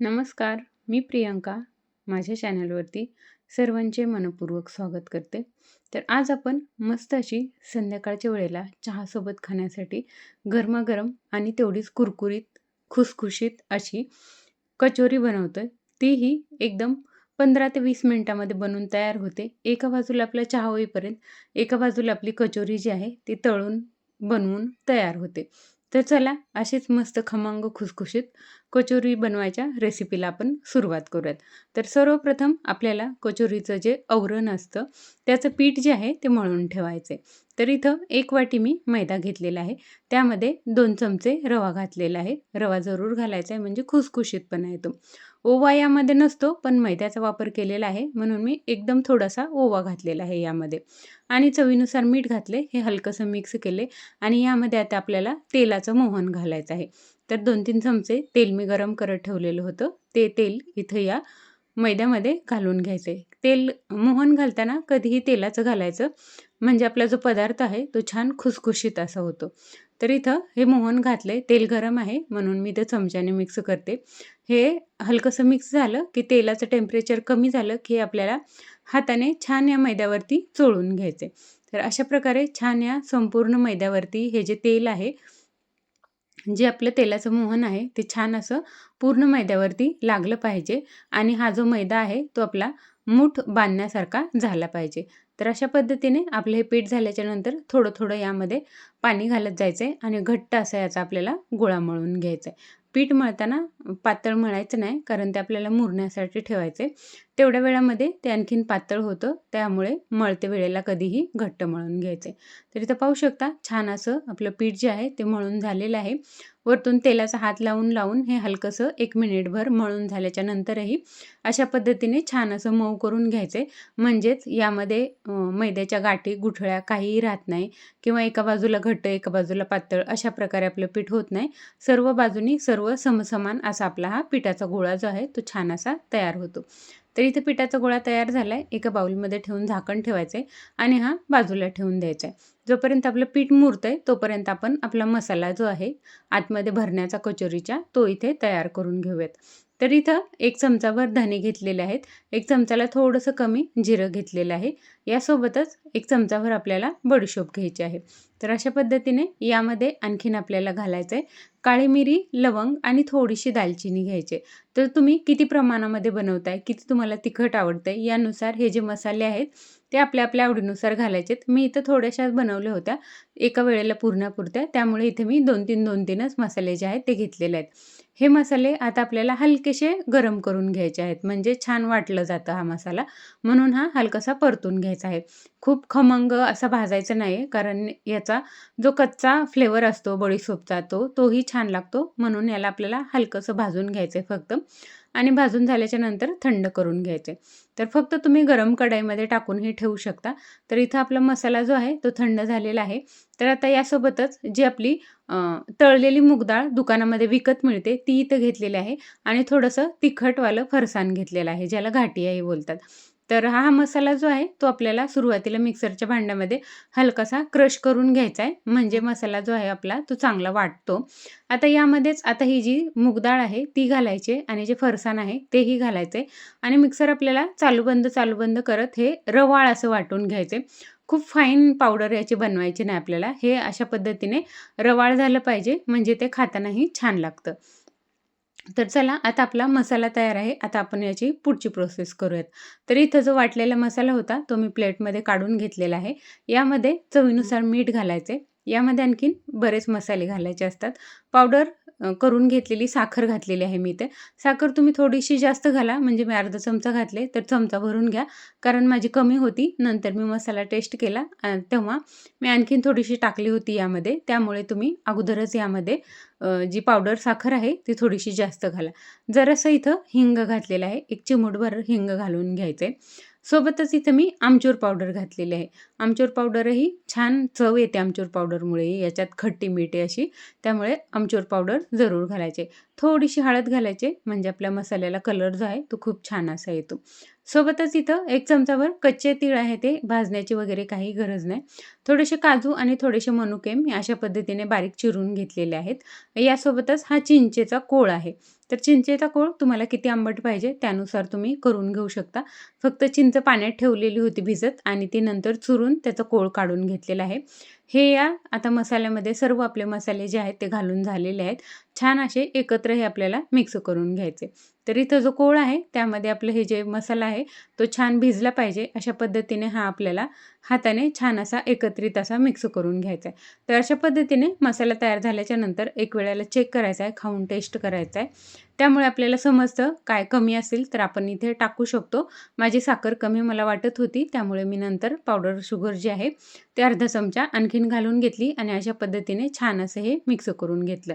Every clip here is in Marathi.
नमस्कार, मी प्रियंका. माझ्या चॅनलवरती सर्वांचे मनपूर्वक स्वागत करते. तर आज आपण मस्त अशी संध्याकाळच्या वेळेला चहासोबत खाण्यासाठी गरमागरम आणि तेवढीच कुरकुरीत, खुसखुशीत अशी कचोरी बनवतो आहे तीही एकदम 15 ते वीस मिनिटामध्ये बनवून तयार होते. एका बाजूला आपला चहा होईपर्यंत, एका बाजूला आपली कचोरी जी आहे ती तळून बनवून तयार होते. तर चला अशीच मस्त खमंग खुसखुशीत कचोरी बनवायच्या रेसिपीला आपण सुरुवात करूयात. तर सर्वप्रथम आपल्याला कचोरीचं जे आवरण असतं त्याचं पीठ जे आहे ते मळून ठेवायचं आहे. तर इथं एक वाटी मी मैदा घेतलेला आहे. त्यामध्ये दोन चमचे रवा घातलेला आहे. रवा जरूर घालायचा आहे म्हणजे खुसखुशीतपणा येतो. ओवा यामध्ये नसतो पण मैद्याचा वापर केलेला आहे म्हणून मी एकदम थोडासा ओवा घातलेला आहे यामध्ये. आणि चवीनुसार मीठ घातले. हे हलकंसं मिक्स केले आणि यामध्ये आता आपल्याला तेलाचं मोहन घालायचं आहे. तर 2-3 चमचे तेल मी गरम करत ठेवलेलं होतं. ते तेल इथं या मैद्यामध्ये घालून घ्यायचं आहे. तेल मोहन घालताना कधीही तेलाचं घालायचं म्हणजे आपला जो पदार्थ आहे तो छान खुसखुशीत असा होतो. तर इथं हे मोहन घातलंय. तेल गरम आहे म्हणून मी ते चमच्याने मिक्स करते. हे हलकंसं मिक्स झालं की तेलाचं टेम्परेचर कमी झालं की आपल्याला हाताने छान या मैद्यावरती चोळून घ्यायचे. तर अशा प्रकारे छान या संपूर्ण मैद्यावरती हे जे तेल आहे जे आपलं तेलाचं मोहन आहे ते छान असं पूर्ण मैद्यावरती लागलं पाहिजे आणि हा जो मैदा आहे तो आपला मूठ बांधण्यासारखा झाला पाहिजे. तर अशा पद्धतीने आपलं हे पीठ झाल्याच्यानंतर थोडं थोडं यामध्ये पाणी घालत जायचं आहे आणि घट्ट असा याचा आपल्याला गोळा मळून घ्यायचा आहे. पीठ मळताना पातळ मळायचं नाही कारण ते आपल्याला मुरण्यासाठी ठेवायचे तेवढ्या वेळामध्ये ते आणखीन पातळ होतं त्यामुळे मळते वेळेला कधीही घट्ट मळून घ्यायचं आहे. तर इथं पाहू शकता छान असं आपलं पीठ जे आहे ते मळून झालेलं आहे. वरतून तेलाचा हात लावून लावून हे हलकंसं एक मिनिटभर मळून झाल्याच्या नंतरही अशा पद्धतीने छान असं मऊ करून घ्यायचे म्हणजेच यामध्ये मैद्याच्या गाठी, गुठळ्या काहीही राहत नाही किंवा एका बाजूला घट्ट, एका बाजूला पातळ अशा प्रकारे आपलं पीठ होत नाही. सर्व बाजूनी सर्व समसमान असा आपला हा पिठाचा गोळा जो आहे तो छान असा तयार होतो. तर इथे पिठाचा गोळा तयार झाला आहे. एका बाउलमध्ये ठेवून झाकण ठेवायचं आहे आणि हा बाजूला ठेवून द्यायचा आहे. जोपर्यंत आपलं पीठ मुरतं आहे तोपर्यंत आपण आपला मसाला जो आहे आतमध्ये भरण्याचा कचोरीच्या तो इथे तयार करून घेऊयात. तर इथं एक चमचाभर धने घेतलेले आहेत. एक चमचाला थोडंसं कमी जिरं घेतलेलं आहे. यासोबतच एक चमचाभर आपल्याला बडीशोप घ्यायची आहे. तर अशा पद्धतीने यामध्ये आणखीन आपल्याला घालायचं आहे काळी मिरी, लवंग आणि थोडीशी दालचिनी घ्यायची तर तुम्ही किती प्रमाणामध्ये बनवताय, किती तुम्हाला तिखट आवडतं आहे यानुसार हे जे मसाले आहेत ते आपल्या आपल्या आवडीनुसार घालायचे आहेत. मी इथं थोड्याशाच बनवल्या होत्या एका वेळेला पुरण्यापुरत्या त्यामुळे इथे मी 2-3, 2-3च मसाले जे आहेत ते घेतलेले आहेत. हे मसाले आता आपल्याला हलकेसे गरम करून घ्यायचे आहेत म्हणजे छान वाटलं जातं हा मसाला म्हणून हा हलकासा परतून घ्यायचा आहे. खूप खमंग असा भाजायचा नाही आहे कारण याचा जो कच्चा फ्लेवर असतो बडीसोपचा तो तोही छान लागतो म्हणून याला आपल्याला हलकंसं भाजून घ्यायचं आहे फक्त आणि भाजून झाल्याच्यानंतर थंड करून घ्यायचे. तर फक्त तुम्ही गरम कढाईमध्ये टाकूनही ठेवू शकता. तर इथं आपला मसाला जो आहे तो थंड झालेला आहे. तर आता यासोबतच जी आपली तळलेली मूगडाळ दुकानामध्ये विकत मिळते ती इथं घेतलेली आहे आणि थोडंसं तिखटवालं फरसाण घेतलेलं आहे ज्याला घाटियाही बोलतात. तर हा मसाला जो आहे तो आपल्याला सुरुवातीला मिक्सरच्या भांड्यामध्ये हलकासा क्रश करून घ्यायचा आहे म्हणजे मसाला जो आहे आपला तो चांगला वाटतो. आता यामध्येच आता ही जी मूगडाळ आहे ती घालायची आणि जे फरसाण आहे तेही घालायचं आहे आणि मिक्सर आपल्याला चालू बंद, चालू बंद करत हे रवाळ असं वाटून घ्यायचं खूप फाईन पावडर याची बनवायची नाही आपल्याला. हे अशा पद्धतीने रवाळ झालं पाहिजे म्हणजे ते खातानाही छान लागतं. तर चला आता आपला मसाला तयार आहे. आता आपण याची पुढची प्रोसेस करूयात. तर इथं जो वाटलेला मसाला होता तो मी प्लेटमध्ये काढून घेतलेला आहे. यामध्ये चवीनुसार मीठ घालायचे. यामध्ये आणखीन बरेच मसाले घालायचे असतात. पावडर करून घेतलेली साखर घातलेली आहे मी इथे. साखर तुम्ही थोडीशी जास्त घाला म्हणजे मी अर्धा चमचा घातले तर चमचा भरून घ्या कारण माझी कमी होती. नंतर मी मसाला टेस्ट केला तेव्हा मी आणखीन थोडीशी टाकली होती यामध्ये. त्यामुळे तुम्ही अगोदरच यामध्ये जी पावडर साखर आहे ती थोडीशी जास्त घाला. जरासं इथं हिंग घातलेलं आहे. एक चिमूटभर हिंग घालून घ्यायचं सोबतच इथं मी आमचूर पावडर घातलेली आहे. आमचूर पावडरही छान चव येते आमचूर पावडरमुळे याच्यात खट्टी मीठ अशी त्यामुळे आमचूर पावडर जरूर घालायचे. थोडीशी हळद घालायचे म्हणजे आपल्या मसाल्याला कलर जो आहे तो खूप छान असा येतो. सोबतच इथं एक चमचाभर कच्चे तीळ आहे ते भाजण्याची वगैरे काही गरज नाही. थोडेसे काजू आणि थोडेसे मनुके मी अशा पद्धतीने बारीक चिरून घेतलेले आहेत. यासोबतच हा चिंचेचा कोळ आहे. तर चिंचेचा कोळ तुम्हाला किती आंबट पाहिजे त्यानुसार तुम्ही करून घेऊ शकता. फक्त चिंच पाण्यात ठेवलेली होती भिजत आणि ती नंतर चुरून त्याचा कोळ काढून घेतलेला आहे. हे या आता मसाल्यामध्ये सर्व आपले मसाले जे आहेत ते घालून झालेले आहेत. छान असे एकत्र हे आपल्याला मिक्स करून घ्यायचे. तर इथं जो कोळ आहे त्यामध्ये आपलं हे जे मसाला आहे तो छान भिजला पाहिजे. अशा पद्धतीने हा आपल्याला हाताने छान असा एकत्रित असा मिक्स करून घ्यायचा आहे. तर अशा पद्धतीने मसाला तयार झाल्याच्यानंतर एक वेळेला चेक करायचा आहे खाऊन टेस्ट करायचा आहे. त्यामुळे आपल्याला समजतं काय कमी असेल तर आपण इथे टाकू शकतो. माझी साखर कमी मला वाटत होती त्यामुळे मी नंतर पावडर शुगर जे आहे ते अर्धा चमचा आणखीन घालून घेतली आणि अशा पद्धतीने छान असं हे मिक्स करून घेतलं.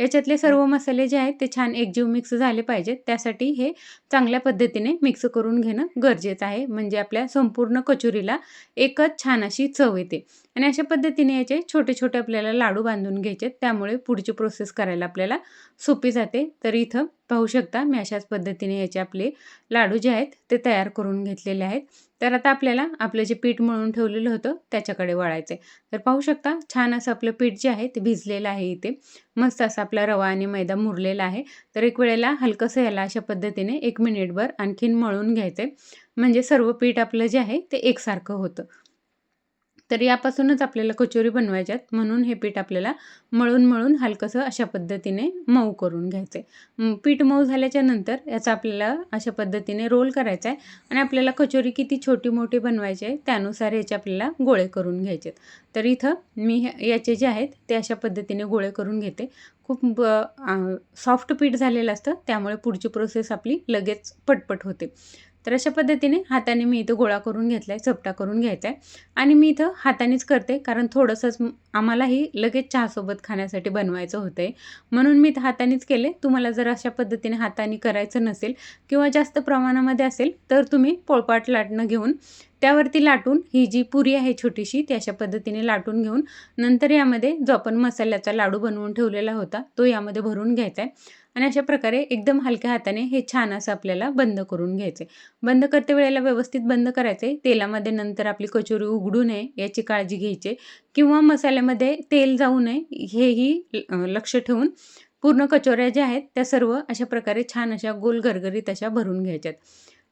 याच्यातले सर्व मसाले जे आहेत ते छान एकजीव मिक्स झाले पाहिजेत. त्यासाठी हे चांगल्या पद्धतीने मिक्स करून घेणं गरजेचं आहे. म्हणजे आपल्या संपूर्ण कचोरीला एकच छान अशी चव येते. आणि अशा पद्धतीने याचे छोटे छोटे आपल्याला लाडू बांधून घ्यायचे. त्यामुळे पुढची प्रोसेस करायला आपल्याला सोपी जाते. तर इथं पाहू शकता मी अशाच पद्धतीने याचे आपले लाडू जे आहेत ते तयार करून घेतलेले आहेत. तर आता आपल्याला आपलं जे पीठ मळून ठेवलेलं होतं त्याच्याकडे वळायचं आहे तर पाहू शकता छान असं आपलं पीठ जे आहे ते भिजलेलं आहे इथे. मस्त असा आपला रवा आणि मैदा मुरलेला आहे. तर एक वेळेला हलकंसं याला अशा पद्धतीने एक मिनिटभर आणखीन मळून घ्यायचं आहे म्हणजे सर्व पीठ आपलं जे आहे ते एकसारखं होतं. तर यापासूनच आपल्याला कचोरी बनवायच्यात. म्हणून हे पीठ आपल्याला मळून मळून हलकंसं अशा पद्धतीने मऊ करून घ्यायचं आहे पीठ मऊ झाल्याच्यानंतर याचा आपल्याला अशा पद्धतीने रोल करायचा आहे आणि आपल्याला कचोरी किती छोटी मोठी बनवायची आहे त्यानुसार याचे आपल्याला गोळे करून घ्यायचे तर इथं मी याचे जे आहेत ते अशा पद्धतीने गोळे करून घेते. खूप सॉफ्ट पीठ झालेलं असतं त्यामुळे पुढची प्रोसेस आपली लगेच पटपट होते. तर अशा पद्धतीने हाताने मी इथं गोळा करून घेतला आहे चपटा करून घ्यायचा आहे आणि मी इथं हातानेच करते कारण थोडंसंच आम्हालाही लगेच चहासोबत खाण्यासाठी बनवायचं होतं आहे म्हणून मी इथं हातानेच केले. तुम्हाला जर अशा पद्धतीने हाताने करायचं नसेल किंवा जास्त प्रमाणामध्ये असेल तर तुम्ही पोळपाट लाटणं घेऊन त्यावरती लाटून ही जी पुरी आहे छोटीशी ती अशा पद्धतीने लाटून घेऊन नंतर यामध्ये जो आपण मसाल्याचा लाडू बनवून ठेवलेला होता तो यामध्ये भरून घ्यायचा आहे आणि अशा प्रकारे एकदम हलक्या हाताने हे छान असं आपल्याला बंद करून घ्यायचे. बंद करते वेळेला व्यवस्थित बंद करायचे. तेलामध्ये नंतर आपली कचोरी उघडू नये याची काळजी घ्यायची. किंवा मसाल्यामध्ये तेल जाऊ नये हेही लक्ष ठेवून पूर्ण कचोऱ्या ज्या आहेत त्या सर्व अशा प्रकारे छान अशा गोल गरगरीत अशा भरून घ्यायच्यात.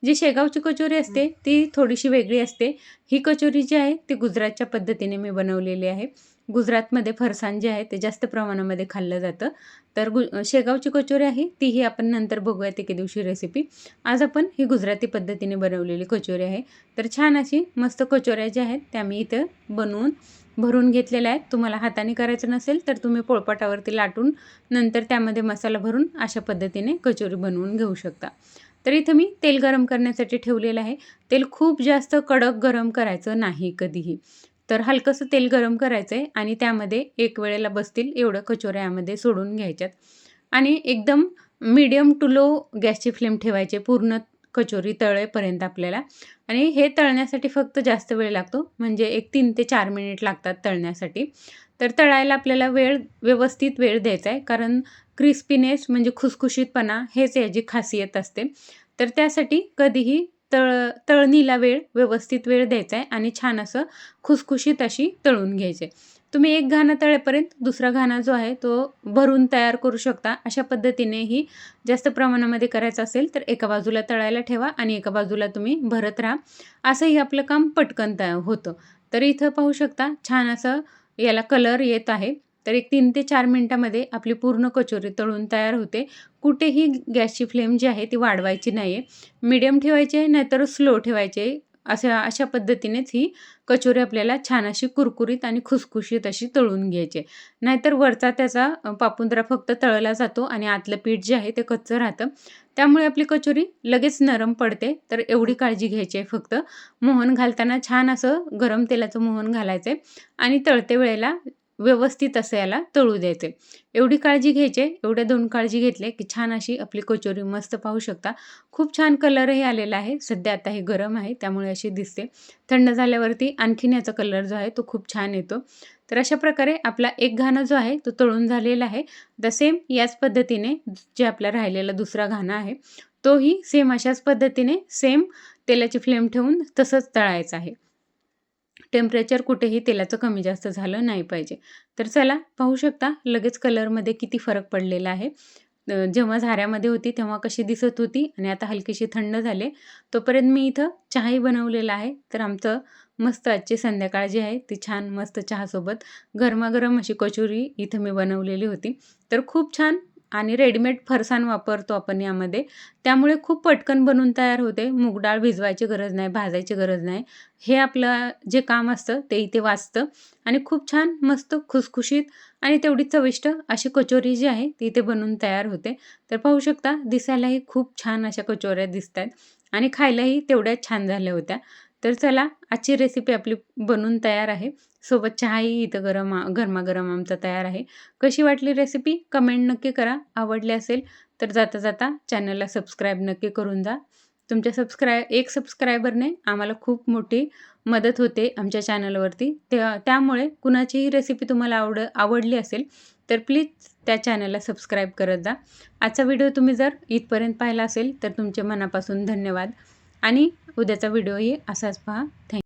जी शेगावची कचोरी असते ती थोडीशी वेगळी असते. ही कचोरी जी आहे ती गुजरातच्या पद्धतीने मी बनवलेली आहे. गुजरातमध्ये फरसाण जे आहे ते जास्त प्रमाणामध्ये खाल्लं जातं. तर गु शेगावची कचोरी आहे तीही आपण नंतर बघूयात एके दिवशी रेसिपी आज आपण ही गुजराती पद्धतीने बनवलेली कचोरी आहे. तर छान अशी मस्त कचोऱ्या ज्या आहेत त्या मी इथं बनवून भरून घेतलेल्या आहेत. तुम्हाला हाताने करायचं नसेल तर तुम्ही पोळपाटावरती लाटून नंतर त्यामध्ये मसाला भरून अशा पद्धतीने कचोरी बनवून घेऊ शकता. तर इथं मी तेल गरम करण्यासाठी ठेवलेलं आहे. तेल खूप जास्त कडक गरम करायचं नाही कधीही. तर हलकंसं तेल गरम करायचं आहे आणि त्यामध्ये एक वेळेला बसतील एवढं कचोऱ्या यामध्ये सोडून घ्यायच्यात. आणि एकदम मीडियम टू लो गॅसची फ्लेम ठेवायचे पूर्ण कचोरी तळेपर्यंत आपल्याला. आणि हे तळण्यासाठी फक्त जास्त वेळ लागतो. म्हणजे एक तीन ते चार मिनिट लागतात तळण्यासाठी. तर तळायला आपल्याला वेळ व्यवस्थित वेळ द्यायचा आहे. कारण क्रिस्पीनेस म्हणजे खुसखुशीतपणा हेच याची खासियत असते. तर त्यासाठी कधीही तळ तळणीला वेळ व्यवस्थित वेळ द्यायचा आहे. आणि छान असं खुसखुशीत अशी तळून घ्यायचे. तुम्ही एक घाणं तळेपर्यंत दुसरा घाणा जो आहे तो भरून तयार करू शकता. अशा पद्धतीनेही जास्त प्रमाणामध्ये करायचं असेल तर एका बाजूला तळायला ठेवा आणि एका बाजूला तुम्ही भरत राहा. असंही आपलं काम पटकन तयार होतं. तर इथं पाहू शकता छान असं याला कलर येत आहे. तर एक तीन ते चार मिनटामध्ये आपली पूर्ण कचोरी तळून तयार होते. कुठेही गॅसची फ्लेम जी आहे ती वाढवायची नाही आहे मीडियम ठेवायचे नाहीतर स्लो ठेवायचे अशा अशा पद्धतीनेच ही कचोरी आपल्याला छान अशी कुरकुरीत आणि खुसखुशीत अशी तळून घ्यायची नाहीतर वरचा त्याचा पापुंद्रा फक्त तळला जातो आणि आतलं पीठ जे आहे ते कच्चं राहतं. त्यामुळे आपली कचोरी लगेच नरम पडते. तर एवढी काळजी घ्यायची आहे फक्त. मोहन घालताना छान असं गरम तेलाचं मोहन घालायचं आहे आणि तळते वेळेला व्यवस्थित असं याला तळू द्यायचे एवढी काळजी घ्यायचे एवढ्या दोन काळजी घेतले की छान अशी आपली कचोरी मस्त पाहू शकता. खूप छान कलरही आलेला आहे सध्या आता हे गरम आहे त्यामुळे अशी दिसते. थंड झाल्यावरती आणखीन याचा कलर जो आहे तो खूप छान येतो. तर अशा प्रकारे आपला एक घाणं जो आहे तो तळून झालेला आहे. द सेम याच पद्धतीने जे आपला राहिलेला दुसरा घाणा आहे तोही सेम अशाच पद्धतीने सेम तेलाची फ्लेम ठेवून तसंच तळायचं आहे. टेम्परेचर कुठेही तेलाचं कमी जास्त झालं नाही पाहिजे. तर चला पाहू शकता लगेच कलरमध्ये किती फरक पडलेला आहे. जेव्हा झाऱ्यामध्ये होती तेव्हा कशी दिसत होती आणि आता हलकीशी थंड झाले. तोपर्यंत मी इथं चहाही बनवलेला आहे. तर आमचं मस्त आजची संध्याकाळ जी आहे ती छान मस्त चहासोबत गरमागरम अशी कचोरी इथं मी बनवलेली होती. तर खूप छान आणि रेडीमेड फरसाण वापरतो आपण यामध्ये. त्यामुळे खूप पटकन बनून तयार होते. मूग डाळ भिजवायची गरज नाही भाजायची गरज नाही. हे आपलं जे काम असतं ते इथे वाचतं. आणि खूप छान मस्त खुसखुशीत आणि तेवढी चविष्ट अशी कचोरी जी आहे ती इथे बनवून तयार होते. तर पाहू शकता दिसायलाही खूप छान अशा कचोऱ्या दिसत आहेत आणि खायलाही तेवढ्याच छान झाल्या होत्या. तर चला आजची रेसिपी आपली बनून तयार आहे. सोबत चहाही इथं गरम गरमागरम आमचा तयार आहे. कशी वाटली रेसिपी कमेंट नक्की करा. आवडली असेल तर जाता जाता चॅनलला सबस्क्राईब नक्की करून जा. तुमच्या सबस्क्राय एक सबस्क्रायबरने आम्हाला खूप मोठी मदत होते आमच्या चॅनलवरती त्या त्यामुळे कुणाचीही रेसिपी तुम्हाला आवड आवडली असेल तर प्लीज त्या चॅनलला सबस्क्राईब करत जा. आजचा व्हिडिओ तुम्ही जर इथपर्यंत पाहिला असेल तर तुमचे मनापासून धन्यवाद. आणि उद्याचा व्हिडिओही असाच पहा. थँक